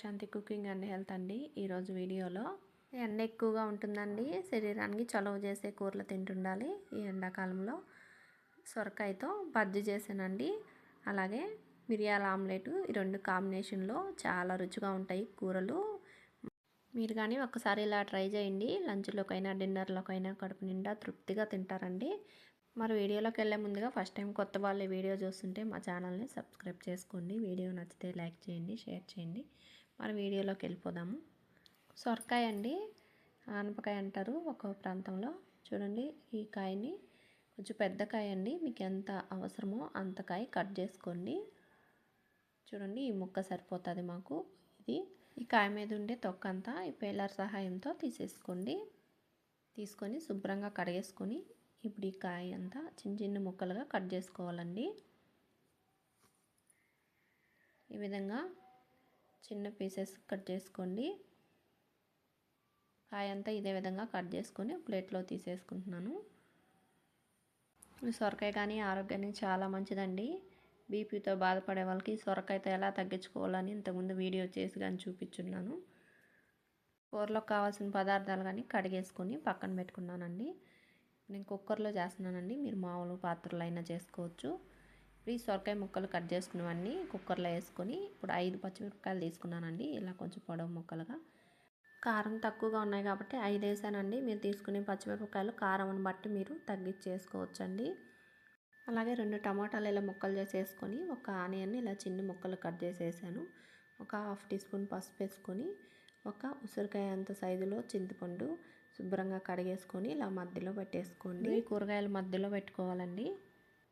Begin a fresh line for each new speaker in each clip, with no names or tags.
Prashanti cooking and health అండి ఈరోజు వీడియోలో ఎండ ఎక్కువగా ఉంటుందండి. శరీరానికి చలవ చేసే కూరలు తింటుండాలి ఈ ఎండాకాలంలో. సొరకాయతో బజ్జి చేసానండి అలాగే మిరియాల ఆమ్లెట్ ఈ రెండు కాంబినేషన్లో చాలా రుచిగా ఉంటాయి కూరలు. మీరు కానీ ఒకసారి ఇలా ట్రై చేయండి. లంచ్లోకైనా డిన్నర్లోకైనా కడుపు నిండా తృప్తిగా తింటారండి. మరి వీడియోలోకి వెళ్ళే ముందుగా ఫస్ట్ టైం కొత్త వాళ్ళు వీడియో చూస్తుంటే మా ఛానల్ని సబ్స్క్రైబ్ చేసుకోండి. వీడియో నచ్చితే లైక్ చేయండి షేర్ చేయండి. మరి వీడియోలోకి వెళ్ళిపోదాము. సొరకాయ అండి ఆనపకాయ అంటారు ఒక ప్రాంతంలో. చూడండి ఈ కాయని. కొంచెం పెద్ద కాయ అండి మీకు ఎంత అవసరమో అంత కాయ కట్ చేసుకోండి. చూడండి ఈ ముక్క సరిపోతుంది మాకు. ఇది ఈ కాయ మీద ఉండే తొక్క అంతా ఈ పేలర్ సహాయంతో తీసేసుకోండి. తీసుకొని శుభ్రంగా కడిగేసుకొని ఇప్పుడు ఈ కాయ అంతా చిన్న చిన్న ముక్కలుగా కట్ చేసుకోవాలండి. ఈ విధంగా చిన్న పీసెస్ కట్ చేసుకోండి. కాయ అంతా ఇదే విధంగా కట్ చేసుకొని ప్లేట్లో తీసేసుకుంటున్నాను. సొరకాయ కానీ ఆరోగ్యానికి చాలా మంచిదండి. బీపీతో బాధపడే వాళ్ళకి సొరకాయతో ఎలా తగ్గించుకోవాలని ఇంతకుముందు వీడియో చేసి కానీ చూపించున్నాను. కూరలోకి కావాల్సిన పదార్థాలు కానీ కడిగేసుకొని పక్కన పెట్టుకున్నానండి. నేను కుక్కర్లో చేస్తున్నానండి. మీరు మామూలు పాత్రలు అయినా చేసుకోవచ్చు. ఈ సొరకాయ ముక్కలు కట్ చేసుకున్నవన్నీ కుక్కర్లో వేసుకొని ఇప్పుడు ఐదు పచ్చిమిరపకాయలు తీసుకున్నానండి. ఇలా కొంచెం పొడవు ముక్కలుగా. కారం తక్కువగా ఉన్నాయి కాబట్టి ఐదు వేసానండి. మీరు తీసుకునే పచ్చిమిరపకాయలు కారం బట్టి మీరు తగ్గించేసుకోవచ్చండి. అలాగే రెండు టమాటాలు ఇలా ముక్కలు చేసేసుకొని ఒక ఆనియన్ని ఇలా చిన్న ముక్కలు కట్ చేసేసాను. ఒక హాఫ్ టీ స్పూన్ పసుపు వేసుకొని ఒక ఉసిరికాయ అంత సైజులో చింతపండు శుభ్రంగా కడిగేసుకొని ఇలా మధ్యలో పెట్టేసుకోండి. కూరగాయల మధ్యలో పెట్టుకోవాలండి.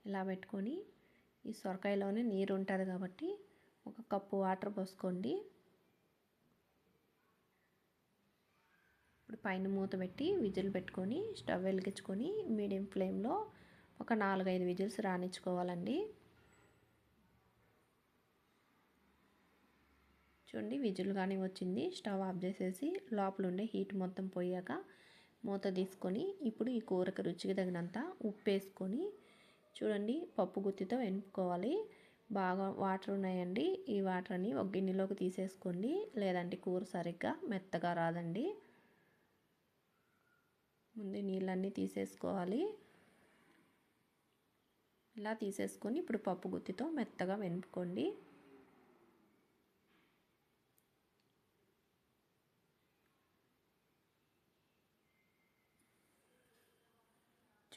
ఇలా పెట్టుకొని ఈ సొరకాయలోనే నీరు ఉంటుంది కాబట్టి ఒక కప్పు వాటర్ పోసుకోండి. ఇప్పుడు పైన మూత పెట్టి విజిల్ పెట్టుకొని స్టవ్ వెలిగించుకొని మీడియం ఫ్లేమ్లో ఒక నాలుగైదు విజిల్స్ రాణించుకోవాలండి. చూడండి విజిల్ కానీ వచ్చింది. స్టవ్ ఆఫ్ చేసేసి లోపల ఉండే హీట్ మొత్తం పోయాక మూత తీసుకొని ఇప్పుడు ఈ కూరకు రుచికి తగినంత ఉప్పు వేసుకొని చూడండి పప్పు గుత్తితో వెనుపుకోవాలి బాగా వాటర్ ఉన్నాయండి. ఈ వాటర్ని ఒక గిన్నెలోకి తీసేసుకోండి. లేదంటే కూర సరిగ్గా మెత్తగా రాదండి. ముందు నీళ్ళన్నీ తీసేసుకోవాలి. ఇలా తీసేసుకొని ఇప్పుడు పప్పు గుత్తితో మెత్తగా వెనుపుకోండి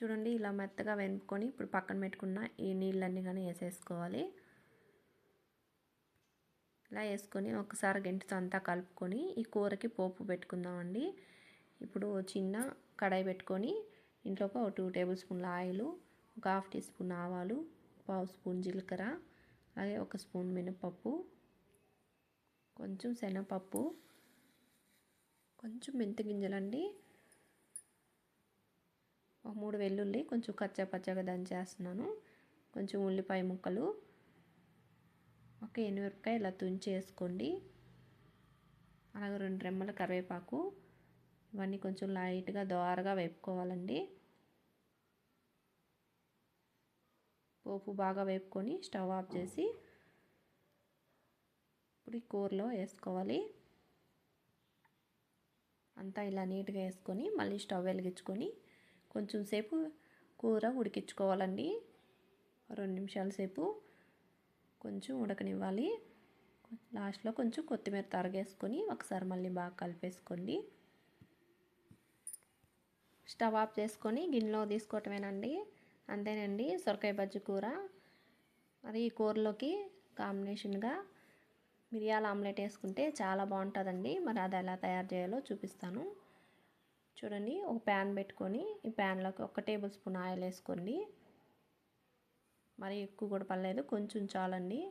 చూడండి ఇలా మెత్తగా వెనుక్కొని ఇప్పుడు పక్కన పెట్టుకున్న ఈ నీళ్ళన్నీ కానీ వేసేసుకోవాలి. ఇలా వేసుకొని ఒకసారి గంటితో అంతా కలుపుకొని ఈ కూరకి పోపు పెట్టుకుందామండి. ఇప్పుడు చిన్న కడాయి పెట్టుకొని ఇంట్లోకి ఒక టూ టేబుల్ స్పూన్ల ఆయిల్ ఒక హాఫ్ టీ స్పూన్ ఆవాలు పావు స్పూన్ జీలకర్ర అలాగే ఒక స్పూన్ మినపప్పు కొంచెం శనగపప్పు కొంచెం మెంతి గింజలండి ఒక మూడు వెల్లుల్లి కొంచెం కచ్చా పచ్చగా దంచేస్తున్నాను. కొంచెం ఉల్లిపాయ ముక్కలు. ఒక ఎనిమిరపకాయ ఇలా తుంచేసుకోండి. అలాగే రెండు రెమ్మల కరివేపాకు. ఇవన్నీ కొంచెం లైట్గా దోరగా వేపుకోవాలండి. పోపు బాగా వేపుకొని స్టవ్ ఆఫ్ చేసి ఇప్పుడు ఈ కూరలో వేసుకోవాలి. అంతా ఇలా నీట్గా వేసుకొని మళ్ళీ స్టవ్ వెలిగించుకొని కొంచెం సేపు కూర ఉడికించుకోవాలండి. రెండు నిమిషాల సేపు కొంచెం ఉడకనివ్వాలి. లాస్ట్లో కొంచెం కొత్తిమీర తరగేసుకొని ఒకసారి మళ్ళీ బాగా కలిపేసుకోండి. స్టవ్ ఆఫ్ చేసుకొని గిన్నెలో తీసుకోవటమేనండి. అంతేనండి సొరకాయ బజ్జి కూర. మరి ఈ కూరలోకి కాంబినేషన్గా మిరియాల ఆమ్లెట్ వేసుకుంటే చాలా బాగుంటుందండి. మరి అది ఎలా తయారు చేయాలో చూపిస్తాను. చూడండి ఒక ప్యాన్ పెట్టుకొని ఈ ప్యాన్లోకి ఒక టేబుల్ స్పూన్ ఆయిల్ వేసుకోండి. మరి ఎక్కువ కూడా పర్లేదు కొంచెం చాలండి.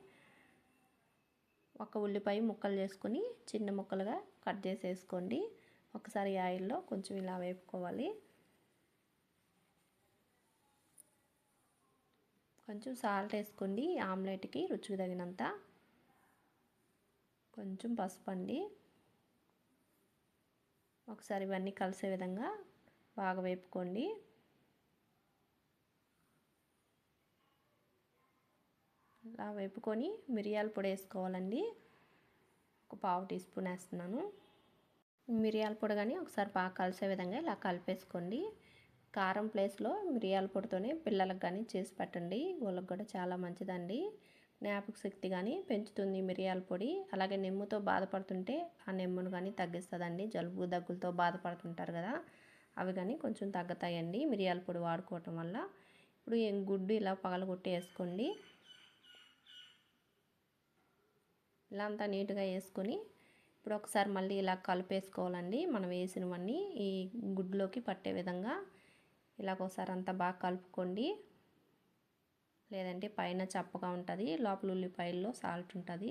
ఒక ఉల్లిపాయ ముక్కలు చేసుకొని చిన్న ముక్కలుగా కట్ చేసేసుకోండి. ఒకసారి ఆయిల్లో కొంచెం ఇలా వేపుకోవాలి. కొంచెం సాల్ట్ వేసుకోండి ఆమ్లెట్కి రుచికి తగినంత. కొంచెం పసుపు అండి. ఒకసారి ఇవన్నీ కలిసే విధంగా బాగా వేపుకోండి. ఇలా వేపుకొని మిరియాల పొడి వేసుకోవాలండి. ఒక పావు టీ స్పూన్ వేస్తున్నాను. మిరియాల పొడి కానీ ఒకసారి బాగా కలిసే విధంగా ఇలా కలిపేసుకోండి. కారం ప్లేస్లో మిరియాల పొడితోనే పిల్లలకు కానీ చేసి పెట్టండి. వాళ్ళకి కూడా చాలా మంచిదండి. జ్ఞాపక శక్తి కానీ పెంచుతుంది మిరియాల పొడి. అలాగే నెమ్ముతో బాధపడుతుంటే ఆ నెమ్మును కానీ తగ్గిస్తుందండి. జలుబు దగ్గులతో బాధపడుతుంటారు కదా అవి కానీ కొంచెం తగ్గుతాయండి మిరియాల పొడి వాడుకోవటం వల్ల. ఇప్పుడు గుడ్డు ఇలా పగలగొట్టి వేసుకోండి. ఇలా అంతా నీట్గా వేసుకొని ఇప్పుడు ఒకసారి మళ్ళీ ఇలా కలిపేసుకోవాలండి. మనం వేసినవన్నీ ఈ గుడ్లోకి పట్టే విధంగా ఇలాగోసారి అంతా బాగా కలుపుకోండి. లేదంటే పైన చప్పగా ఉంటుంది లోపల ఉల్లిపాయల్లో సాల్ట్ ఉంటుంది.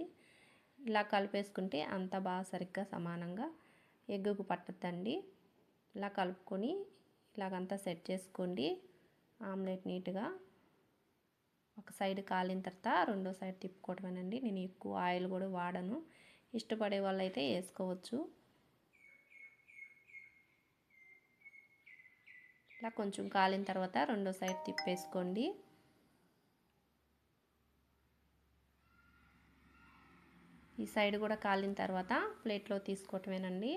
ఇలా కలిపేసుకుంటే అంత బాగా సరిగ్గా సమానంగా ఎగ్గుకు పట్టద్దండి. ఇలా కలుపుకొని ఇలాగంతా సెట్ చేసుకోండి. ఆమ్లెట్ నీట్గా ఒక సైడ్ కాలిన తర్వాత రెండో సైడ్ తిప్పుకోవటమేనండి నేను ఎక్కువ ఆయిల్ కూడా వాడను. ఇష్టపడే వాళ్ళు అయితే వేసుకోవచ్చు. ఇలా కొంచెం కాలిన తర్వాత రెండో సైడ్ తిప్పేసుకోండి. ఈ సైడ్ కూడా కాలిన తర్వాత ప్లేట్లో తీసుకోవటమేనండి.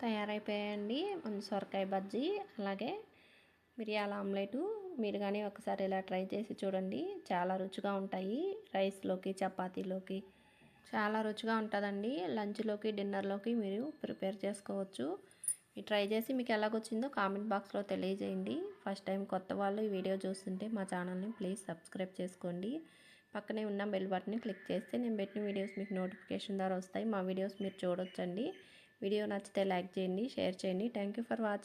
తయారైపోయాయండి. మన సొరకాయ బజ్జీ అలాగే మిరియాల ఆమ్లెటు. మీరు కానీ ఒకసారి ఇలా ట్రై చేసి చూడండి. చాలా రుచిగా ఉంటాయి. రైస్లోకి చపాతీలోకి చాలా రుచిగా ఉంటుందండి. లంచ్లోకి డిన్నర్లోకి మీరు ప్రిపేర్ చేసుకోవచ్చు. ఈ ట్రై చేసి మీకు ఎలాగొచ్చిందో కామెంట్ బాక్స్లో తెలియజేయండి. ఫస్ట్ టైం కొత్త వాళ్ళు ఈ వీడియో చూస్తుంటే మా ఛానల్ని ప్లీజ్ సబ్స్క్రైబ్ చేసుకోండి. పక్కనే ఉన్న బెల్ బటన్ని క్లిక్ చేస్తే నేను పెట్టిన వీడియోస్ మీకు నోటిఫికేషన్ ద్వారా వస్తాయి. మా వీడియోస్ మీరు చూడొచ్చండి. వీడియో నచ్చితే లైక్ చేయండి షేర్ చేయండి. Thank for watching